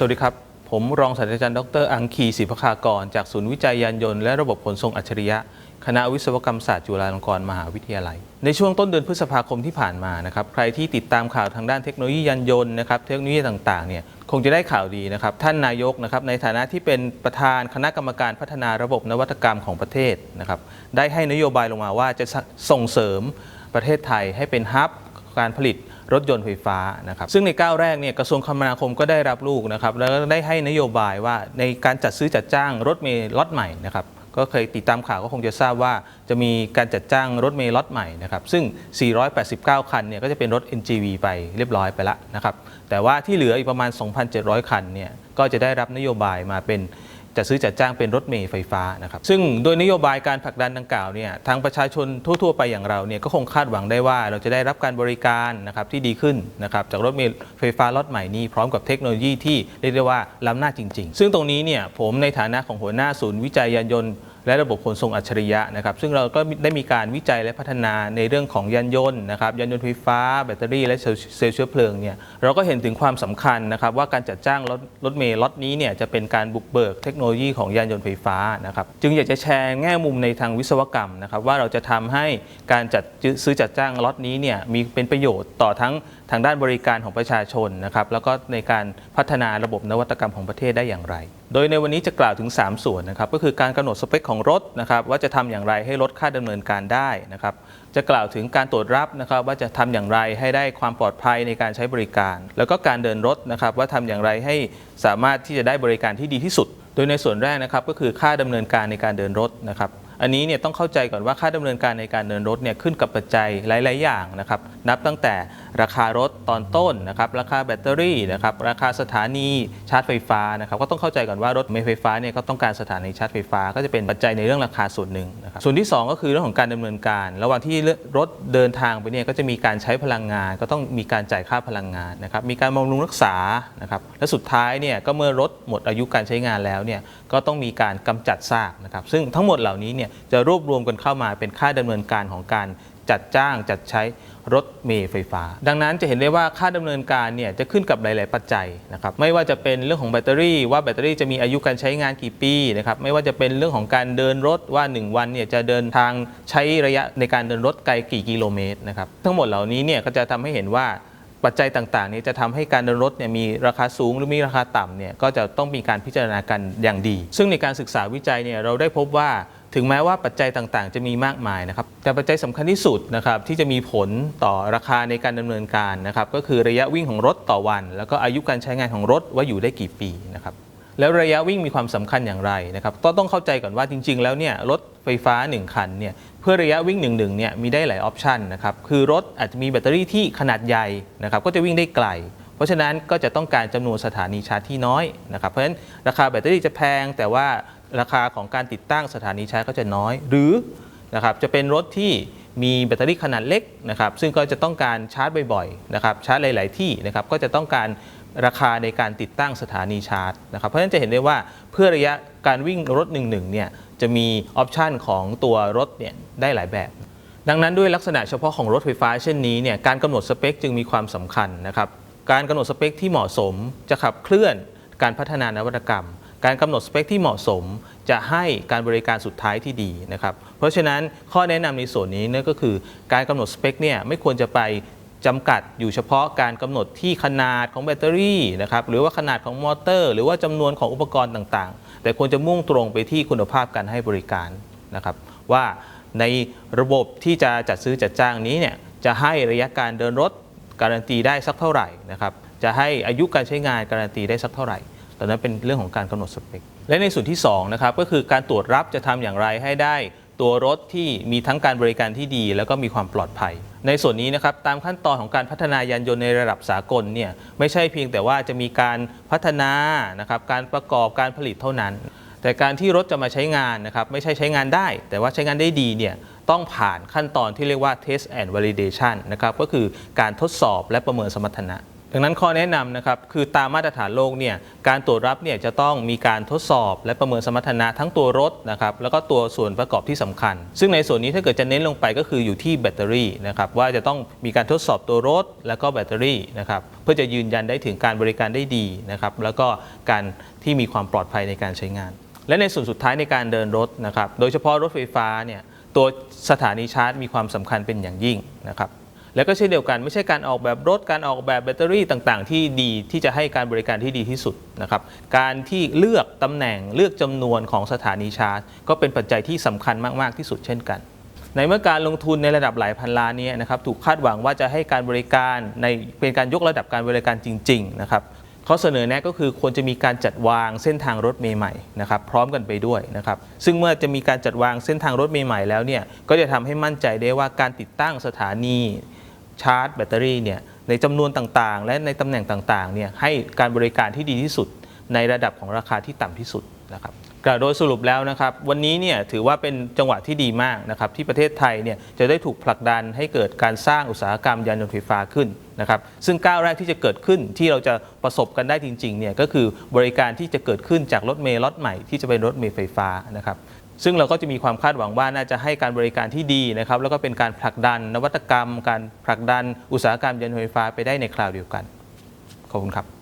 สวัสดีครับ ผมรองศาสตราจารย์ดร อังคีศิภคากร จากศูนย์วิจัยยานยนต์และระบบขนส่งอัจฉริยะ คณะวิศวกรรมศาสตร์จุฬาลงกรณ์มหาวิทยาลัย ในช่วงต้นเดือนพฤษภาคมที่ผ่านมานะครับ ใครที่ติดตามข่าวทางด้านเทคโนโลยียานยนต์นะครับ เทคโนโลยีต่างๆ เนี่ย คงจะได้ข่าวดีนะครับ ท่านนายกนะครับ ในฐานะที่เป็นประธานคณะกรรมการพัฒนาระบบนวัตกรรมของประเทศนะครับ ได้ให้นโยบายลงมาว่าจะส่งเสริมประเทศไทยให้เป็นฮับ การผลิตรถยนต์ไฟฟ้านะครับซึ่งในก้าวแรกเนี่ยกระทรวงคมนาคมก็ได้รับลูกนะครับแล้วก็ได้ให้นโยบายว่าในการจัดซื้อจัดจ้างรถเมล์ล็อตใหม่นะครับก็เคยติดตามข่าวก็คงจะทราบว่าจะมีการจัดจ้างรถเมล์ล็อตใหม่นะครับซึ่ง 489 คันเนี่ยก็จะเป็นรถ NGV ไปเรียบร้อยไปแล้วนะครับแต่ว่าที่เหลืออีกประมาณ 2,700 คันเนี่ยก็จะได้รับนโยบายมาเป็น จะซื้อจัดจ้างเป็นรถเมล์ไฟฟ้านะครับซึ่งโดยนโยบายการผลักดันดังกล่าวเนี่ยทางประชาชนทั่ว ๆ ไปอย่างเราเนี่ยก็คงคาดหวังได้ว่าเราจะได้รับการบริการนะครับที่ดีขึ้นนะครับจากรถเมล์ไฟฟ้ารถใหม่นี้พร้อมกับเทคโนโลยีที่เรียกได้ว่าล้ำหน้าจริง ๆ ซึ่งตรงนี้เนี่ยผมในฐานะของหัวหน้าศูนย์วิจัยยานยนต์ และระบบขนส่งอัจฉริยะนะครับ ซึ่งเราก็ได้มีการวิจัยและพัฒนาในเรื่องของยานยนต์นะครับยานยนต์ไฟฟ้า แบตเตอรี่และเซลล์เชื้อเพลิงเนี่ยเราก็เห็นถึงความสำคัญนะครับว่าการจัดจ้างรถรถเมล์ล็อตนี้เนี่ยจะเป็นการบุกเบิกเทคโนโลยีของยานยนต์ไฟฟ้านะครับจึงอยากจะแชร์แง่มุมในทางวิศวกรรมนะครับว่าเราจะทำให้การจัดซื้อจัดจ้างล็อตนี้เนี่ยมีเป็นประโยชน์ต่อทั้งทางด้านบริการของประชาชนนะครับแล้วก็ในการพัฒนาระบบนวัตกรรมของประเทศได้อย่างไร โดยในวันนี้จะกล่าวถึง 3 ส่วนนะครับก็คือการกำหนดสเปคของรถนะครับว่าจะทำอย่างไรให้ลดค่าดำเนินการได้นะครับจะกล่าวถึงการตรวจรับนะครับว่าจะทำอย่างไรให้ได้ความปลอดภัยในการใช้บริการ แล้วก็การเดินรถนะครับว่าทำอย่างไรให้สามารถที่จะได้บริการที่ดีที่สุด โดยในส่วนแรกนะครับก็คือค่าดำเนินการในการเดินรถนะครับ อันนี้เนี่ยต้องเข้าใจก่อนว่าค่าดำเนินการในการเดินรถเนี่ยขึ้นกับปัจจัยหลาย ๆ อย่างนะครับนับตั้งแต่ราคารถตอนต้นนะครับราคาแบตเตอรี่นะครับราคาสถานีชาร์จไฟฟ้านะครับก็ต้องเข้าใจก่อนว่ารถเมล์ไฟฟ้าเนี่ยก็ต้องการสถานีชาร์จไฟฟ้าก็จะเป็นปัจจัยในเรื่องราคาส่วนหนึ่งนะครับส่วนที่ 2 ก็คือเรื่องของการดำเนินการ ระหว่างที่รถเดินทางไปเนี่ยก็จะมีการใช้พลังงาน ก็ต้องมีการจ่ายค่าพลังงานนะครับมีการบำรุงรักษานะครับและสุดท้ายเนี่ยก็เมื่อรถหมดอายุการใช้งานแล้วเนี่ยก็ต้องมีการกำจัดซากนะครับซึ่งทั้งหมดเหล่านี้เนี่ยจะรวบรวมกันเข้ามาเป็นค่าดำเนินการของการจัดจ้างจัดใช้รถเมล์ไฟฟ้า ดังนั้นจะเห็นได้ว่าค่าดำเนินการเนี่ยจะขึ้นกับหลาย ๆ ปัจจัยนะครับไม่ว่าจะเป็นเรื่องของแบตเตอรี่ ว่าแบตเตอรี่จะมีอายุการใช้งานกี่ปีนะครับไม่ว่าจะเป็นเรื่องของการเดินรถว่า 1 วันเนี่ยจะเดินทางใช้ระยะในการเดินรถไกลกี่กิโลเมตรนะครับทั้งหมดเหล่านี้เนี่ยก็จะทำให้เห็นว่าปัจจัยต่าง ๆ นี้จะทำให้การเดินรถเนี่ยมีราคาสูงหรือมีราคาต่ำเนี่ยก็จะต้องมีการพิจารณากันอย่างดี ซึ่งในการศึกษาวิจัยเนี่ยเราได้พบว่า ถึงแม้ว่าปัจจัยต่างๆ จะมีมากมายนะครับ แต่ปัจจัยสำคัญที่สุดนะครับที่จะมีผลต่อราคาในการดำเนินการนะครับ ก็คือระยะวิ่งของรถต่อวัน แล้วก็อายุการใช้งานของรถว่าอยู่ได้กี่ปีนะครับ แล้วระยะวิ่งมีความสำคัญอย่างไรนะครับต้องต้องเข้าใจก่อนว่าจริง ๆ แล้วเนี่ยรถไฟฟ้า 1 คันเนี่ยเพื่อระยะวิ่ง1นึ่งเนี่ยมีได้หลายออปชันนะครับคือรถอาจจะมีแบตเตอรี่ที่ขนาดใหญ่นะครับก็จะวิ่งได้ไกลเพราะฉะนั้นก็จะต้องการจำนวนสถานีชาร์จที่น้อยนะครับ เพราะฉะนั้นราคาแบตเตอรี่จะแพง แต่ว่า ราคาของการติดตั้งสถานีชาร์จก็จะน้อย หรือนะครับจะเป็นรถที่มีแบตเตอรี่ขนาดเล็กนะครับซึ่งก็จะต้องการชาร์จบ่อยๆนะครับชาร์จหลาย ๆ ที่นะครับก็จะต้องการราคาในการติดตั้งสถานีชาร์จนะครับเพราะฉะนั้นจะเห็นได้ว่าเพื่อระยะการวิ่งรถหนึ่งๆเนี่ยจะมีออปชันของตัวรถเนี่ยได้หลายแบบ ดังนั้นด้วยลักษณะเฉพาะของรถไฟฟ้าเช่นนี้เนี่ยการกำหนดสเปคจึงมีความสำคัญนะครับการกำหนดสเปคที่เหมาะสมจะขับเคลื่อนการพัฒนานวัตกรรม การกำหนดสเปคที่เหมาะสม จะให้การบริการสุดท้ายที่ดีนะครับ เพราะฉะนั้นข้อแนะนำในส่วนนี้นั่นก็คือการกำหนดสเปคเนี่ยไม่ควรจะไปจำกัดอยู่เฉพาะการกำหนดที่ขนาดของแบตเตอรี่นะครับหรือว่าขนาดของมอเตอร์ หรือว่าจำนวนของอุปกรณ์ต่างๆ แต่ควรจะมุ่งตรงไปที่คุณภาพการให้บริการนะครับ ว่าในระบบที่จะจัดซื้อจัดจ้างนี้เนี่ยจะให้ระยะการเดินรถการันตีได้สักเท่าไหร่นะครับจะให้อายุการใช้งานการันตีได้สักเท่าไหร่ ตอนนั้นเป็นเรื่องของการกำหนดสเปค และในส่วนที่2นะครับก็คือการตรวจรับจะทำอย่างไรให้ได้ ตัวรถที่มีทั้งการบริการที่ดี แล้วก็มีความปลอดภัย ในส่วนนี้นะครับตามขั้นตอนของการพัฒนายานยนต์ในระดับสากลเนี่ยไม่ใช่เพียงแต่ว่าจะมีการพัฒนานะครับการประกอบการผลิตเท่านั้น แต่การที่รถจะมาใช้งานนะครับไม่ใช่ใช้งานได้ แต่ว่าใช้งานได้ดีเนี่ยต้องผ่านขั้นตอนที่เรียกว่า test and validation นะครับก็คือการทดสอบและประเมินสมรรถนะ ดังนั้นข้อแนะนำนะครับคือตามมาตรฐานโลกเนี่ยการตรวจรับเนี่ยจะต้องมีการทดสอบ และประเมินสมรรถนะทั้งตัวรถนะครับแล้วก็ตัวส่วนประกอบที่สำคัญ ซึ่งในส่วนนี้ถ้าเกิดจะเน้นลงไปก็คืออยู่ที่แบตเตอรี่นะครับว่าจะต้องมีการทดสอบตัวรถ แล้วก็แบตเตอรี่นะครับเพื่อจะยืนยันได้ถึงการบริการได้ดีนะครับแล้วก็การที่มีความปลอดภัยในการใช้งาน และในส่วนสุดท้ายในการเดินรถนะครับโดยเฉพาะรถไฟฟ้าเนี่ยตัวสถานีชาร์จมีความสำคัญเป็นอย่างยิ่งนะครับ แล้วก็เช่นเดียวกันไม่ใช่การออกแบบรถการออกแบบแบตเตอรี่ต่างๆ ที่ดีที่จะให้การบริการที่ดีที่สุดนะครับการที่เลือกตำแหน่งเลือกจำนวนของสถานีชาร์จ ก็เป็นปัจจัยที่สำคัญมาก ๆ ที่สุดเช่นกัน ในเมื่อการลงทุนในระดับหลายพันล้านเนี้นะครับถูกคาดหวังว่าจะให้การบริการในเป็นการยกระดับการบริการจริง ๆ นะครับข้อเสนอแนะก็คือควรจะมีการจัดวางเส้นทางรถเมล์ใหม่นะครับพร้อมกันไปด้วยนะครับซึ่งเมื่อจะมีการจัดวางเส้นทางรถเมล์ใหม่แล้วเนี่ยก็จะทำให้มั่นใจได้ว่าการติดตั้งสถานี ชาร์จแบตเตอรี่เนี่ยในจำนวนต่างๆ และในตำแหน่งต่างๆเนี่ยให้การบริการที่ดีที่สุด ในระดับของราคาที่ต่ำที่สุดนะครับกล่าวโดยสรุปแล้วนะครับ วันนี้เนี่ยถือว่าเป็นจังหวะที่ดีมากนะครับที่ประเทศไทยเนี่ยจะได้ถูกผลักดันให้เกิดการสร้างอุตสาหกรรมยานยนต์ไฟฟ้าขึ้นนะครับซึ่งก้าวแรกที่จะเกิดขึ้นที่เราจะประสบกันได้จริงๆเนี่ยก็คือบริการที่จะเกิดขึ้นจากรถเมล์ล็อตใหม่ที่จะเป็นรถเมล์ไฟฟ้านะครับ ซึ่งเราก็จะมีความคาดหวังว่าน่าจะให้การบริการที่ดีนะครับแล้วก็เป็นการผลักดันนวัตกรรม การผลักดันอุตสาหกรรมยานยนต์ไฟฟ้าไปได้ในคราวเดียวกันขอบคุณครับ